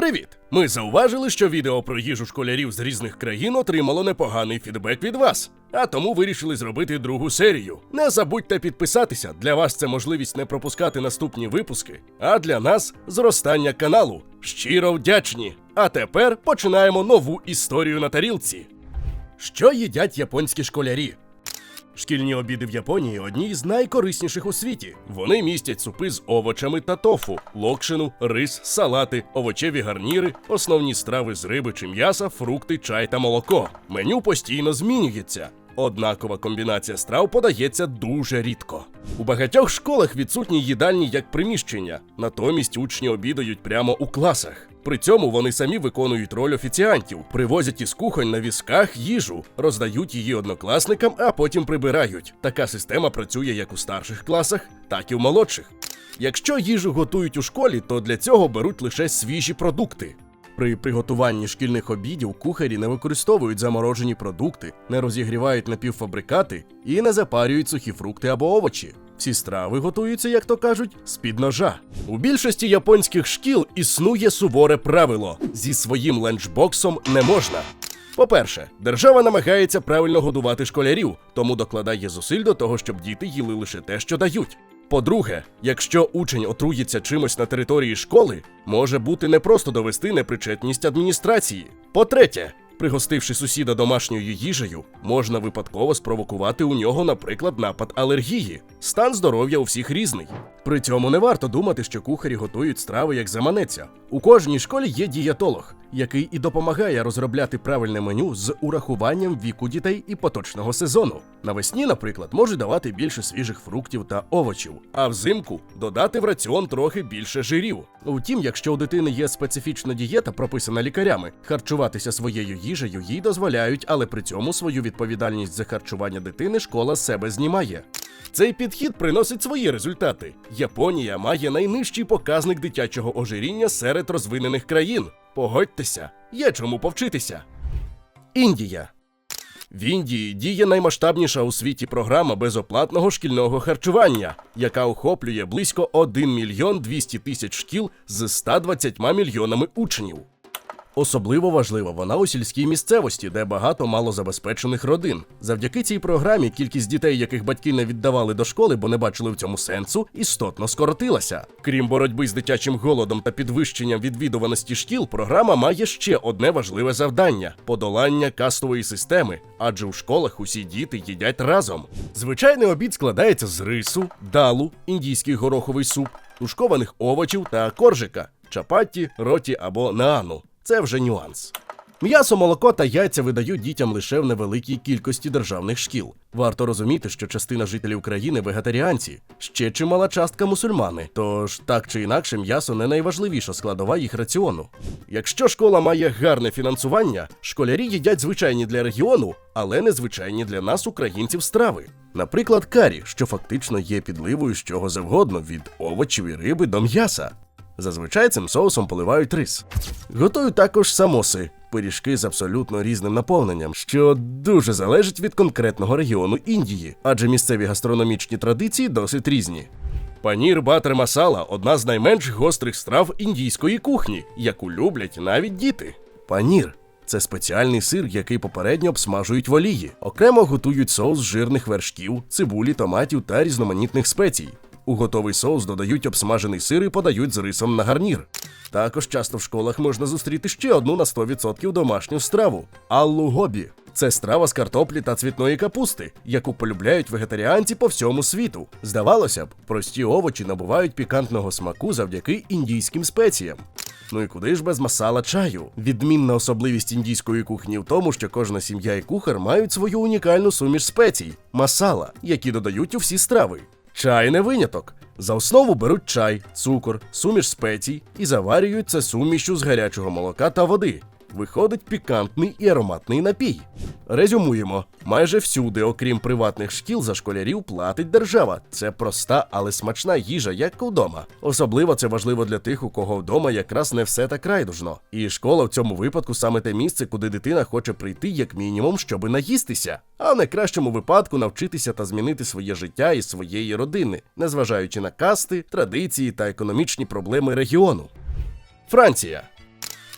Привіт! Ми зауважили, що відео про їжу школярів з різних країн отримало непоганий фідбек від вас. А тому вирішили зробити другу серію. Не забудьте підписатися. Для вас це можливість не пропускати наступні випуски, а для нас зростання каналу. Щиро вдячні! А тепер починаємо нову історію на тарілці. Що їдять японські школярі? Шкільні обіди в Японії одні з найкорисніших у світі. Вони містять супи з овочами та тофу, локшину, рис, салати, овочеві гарніри, основні страви з риби чи м'яса, фрукти, чай та молоко. Меню постійно змінюється. Однакова комбінація страв подається дуже рідко. У багатьох школах відсутні їдальні як приміщення, натомість учні обідають прямо у класах. При цьому вони самі виконують роль офіціантів, привозять із кухонь на візках їжу, роздають її однокласникам, а потім прибирають. Така система працює як у старших класах, так і в молодших. Якщо їжу готують у школі, то для цього беруть лише свіжі продукти. При приготуванні шкільних обідів кухарі не використовують заморожені продукти, не розігрівають напівфабрикати і не запарюють сухі фрукти або овочі. Всі страви готуються, як то кажуть, з-під ножа. У більшості японських шкіл існує суворе правило: зі своїм ленчбоксом не можна. По-перше, держава намагається правильно годувати школярів, тому докладає зусиль до того, щоб діти їли лише те, що дають. По-друге, якщо учень отруїться чимось на території школи, може бути непросто довести непричетність адміністрації. По-третє, пригостивши сусіда домашньою їжею, можна випадково спровокувати у нього, наприклад, напад алергії. Стан здоров'я у всіх різний. При цьому не варто думати, що кухарі готують страви як заманеться. У кожній школі є дієтолог, який і допомагає розробляти правильне меню з урахуванням віку дітей і поточного сезону. Навесні, наприклад, може давати більше свіжих фруктів та овочів, а взимку додати в раціон трохи більше жирів. Втім, якщо у дитини є специфічна дієта, прописана лікарями, харчуватися своєю їжею їй дозволяють, але при цьому свою відповідальність за харчування дитини школа з себе знімає. Цей підхід приносить свої результати. Японія має найнижчий показник дитячого ожиріння серед розвинених країн. Погодьтеся, є чому повчитися. Індія. В Індії діє наймасштабніша у світі програма безоплатного шкільного харчування, яка охоплює близько 1 мільйон 200 тисяч шкіл з 120 мільйонами учнів. Особливо важлива вона у сільській місцевості, де багато малозабезпечених родин. Завдяки цій програмі кількість дітей, яких батьки не віддавали до школи, бо не бачили в цьому сенсу, істотно скоротилася. Крім боротьби з дитячим голодом та підвищенням відвідуваності шкіл, програма має ще одне важливе завдання подолання кастової системи, адже у школах усі діти їдять разом. Звичайний обід складається з рису, далу, індійський гороховий суп, тушкованих овочів та коржика, чапатті, роті або наану. Це вже нюанс. М'ясо, молоко та яйця видають дітям лише в невеликій кількості державних шкіл. Варто розуміти, що частина жителів країни вегетаріанці, ще чимала частка мусульмани. Тож так чи інакше, м'ясо не найважливіша складова їх раціону. Якщо школа має гарне фінансування, школярі їдять звичайні для регіону, але незвичайні для нас, українців, страви. Наприклад, карі, що фактично є підливою з чого завгодно від овочів і риби до м'яса. Зазвичай цим соусом поливають рис. Готують також самоси, пиріжки з абсолютно різним наповненням, що дуже залежить від конкретного регіону Індії, адже місцеві гастрономічні традиції досить різні. Панір батер масала одна з найменш гострих страв індійської кухні, яку люблять навіть діти. Панір це спеціальний сир, який попередньо обсмажують в олії. Окремо готують соус з жирних вершків, цибулі, томатів та різноманітних спецій. У готовий соус додають обсмажений сир і подають з рисом на гарнір. Також часто в школах можна зустріти ще одну на 100% домашню страву аллу гобі. Це страва з картоплі та цвітної капусти, яку полюбляють вегетаріанці по всьому світу. Здавалося б, прості овочі набувають пікантного смаку завдяки індійським спеціям. Ну і куди ж без масала чаю? Відмінна особливість індійської кухні в тому, що кожна сім'я і кухар мають свою унікальну суміш спецій масала, які додають у всі страви. Чай не виняток. За основу беруть чай, цукор, суміш спецій і заварюють це сумішю з гарячого молока та води. Виходить пікантний і ароматний напій. Резюмуємо: майже всюди, окрім приватних шкіл, за школярів платить держава. Це проста, але смачна їжа, як вдома. Особливо це важливо для тих, у кого вдома якраз не все так райдужно. І школа в цьому випадку саме те місце, куди дитина хоче прийти, як мінімум, щоби наїстися, а в найкращому випадку навчитися та змінити своє життя і своєї родини, незважаючи на касти, традиції та економічні проблеми регіону. Франція.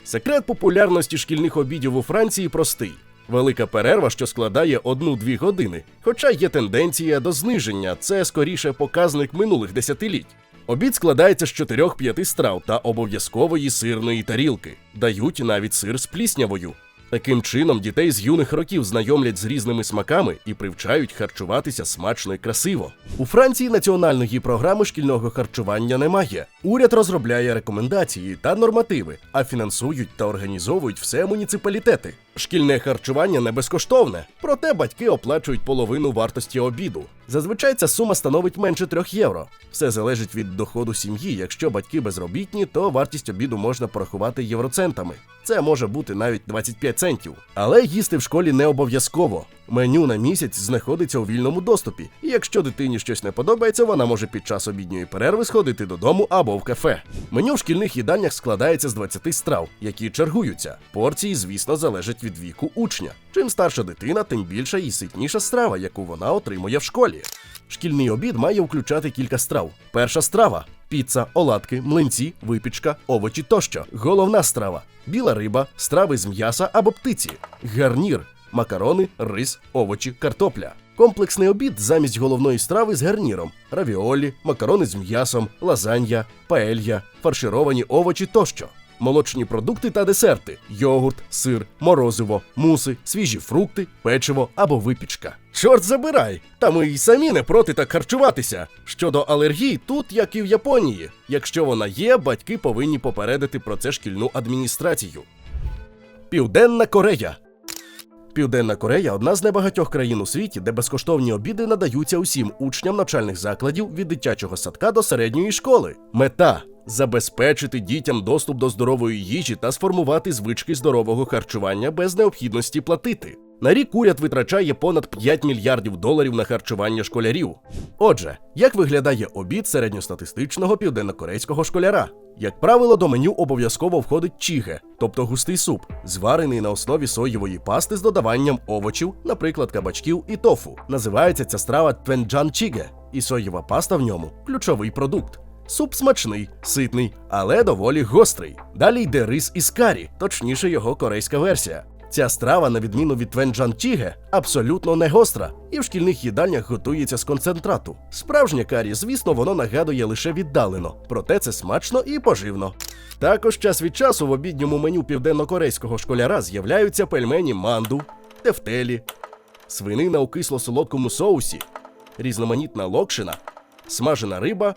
Секрет популярності шкільних обідів у Франції простий. Велика перерва, що складає 1-2 години. Хоча є тенденція до зниження, це скоріше показник минулих десятиліть. Обід складається з 4-5 страв та обов'язкової сирної тарілки. Дають навіть сир з пліснявою. Таким чином, дітей з юних років знайомлять з різними смаками і привчають харчуватися смачно і красиво. У Франції національної програми шкільного харчування немає. Уряд розробляє рекомендації та нормативи, а фінансують та організовують все муніципалітети. Шкільне харчування не безкоштовне, проте батьки оплачують половину вартості обіду. Зазвичай ця сума становить менше 3 євро. Все залежить від доходу сім'ї. Якщо батьки безробітні, то вартість обіду можна порахувати євроцентами. Це може бути навіть 25 центів. Але їсти в школі не обов'язково. Меню на місяць знаходиться у вільному доступі, і якщо дитині щось не подобається, вона може під час обідньої перерви сходити додому або в кафе. Меню в шкільних їдальнях складається з 20 страв, які чергуються. Порції, звісно, залежать від віку учня. Чим старша дитина, тим більша і ситніша страва, яку вона отримує в школі. Шкільний обід має включати кілька страв. Перша страва піца, оладки, млинці, випічка, овочі тощо. Головна страва біла риба, страви з м'яса або птиці, гарнір, макарони, рис, овочі, картопля. Комплексний обід замість головної страви з гарніром: равіолі, макарони з м'ясом, лазанья, паелья, фаршировані овочі тощо. Молочні продукти та десерти: йогурт, сир, морозиво, муси, свіжі фрукти, печиво або випічка. Чорт забирай! Та ми й самі не проти так харчуватися. Щодо алергій, тут як і в Японії. Якщо вона є, батьки повинні попередити про це шкільну адміністрацію. Південна Корея. Південна Корея одна з небагатьох країн у світі, де безкоштовні обіди надаються усім учням навчальних закладів від дитячого садка до середньої школи. Мета забезпечити дітям доступ до здорової їжі та сформувати звички здорового харчування без необхідності платити. На рік уряд витрачає понад 5 мільярдів доларів на харчування школярів. Отже, як виглядає обід середньостатистичного південнокорейського школяра? Як правило, до меню обов'язково входить чіге, тобто густий суп, зварений на основі соєвої пасти з додаванням овочів, наприклад, кабачків і тофу. Називається ця страва твенджан чіге, і соєва паста в ньому ключовий продукт. Суп смачний, ситний, але доволі гострий. Далі йде рис із карі, точніше його корейська версія. Ця страва, на відміну від твенджан чіге, абсолютно не гостра, і в шкільних їдальнях готується з концентрату. Справжнє карі, звісно, воно нагадує лише віддалено, проте це смачно і поживно. Також час від часу в обідньому меню південнокорейського школяра з'являються пельмені манду, тефтелі, свинина у кисло-солодкому соусі, різноманітна локшина, смажена риба,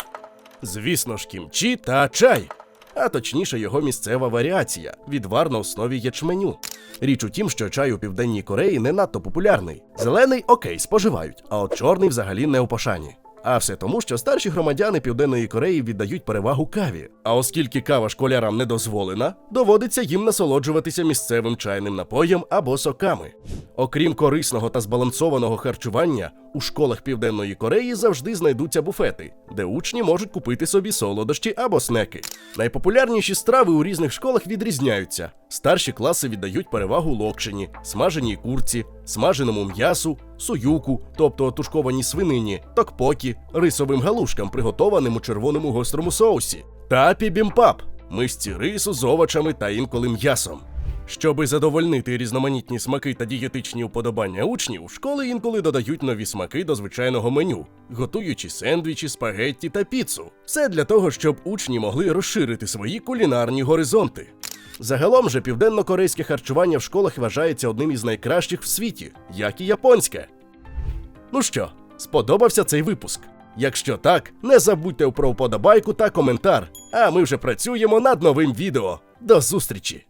звісно ж, кімчі та чай. А точніше, його місцева варіація відвар на основі ячменю. Річ у тім, що чай у південній Кореї не надто популярний. Зелений окей, споживають, а от чорний взагалі не у пошані. А все тому, що старші громадяни Південної Кореї віддають перевагу каві. А оскільки кава школярам не дозволена, доводиться їм насолоджуватися місцевим чайним напоєм або соками. Окрім корисного та збалансованого харчування, у школах Південної Кореї завжди знайдуться буфети, де учні можуть купити собі солодощі або снеки. Найпопулярніші страви у різних школах відрізняються. Старші класи віддають перевагу локшині, смаженій курці, смаженому м'ясу, суюку, тобто тушкованій свинині, токпокі, рисовим галушкам, приготованим у червоному гострому соусі, та пібімпап мисці рису з овочами та інколи м'ясом. Щоби задовольнити різноманітні смаки та дієтичні уподобання учнів, школи інколи додають нові смаки до звичайного меню, готуючи сендвічі, спагетті та піцу. Все для того, щоб учні могли розширити свої кулінарні горизонти. Загалом же південно-корейське харчування в школах вважається одним із найкращих в світі, як і японське. Ну що, сподобався цей випуск? Якщо так, не забудьте про вподобайку та коментар. А ми вже працюємо над новим відео. До зустрічі!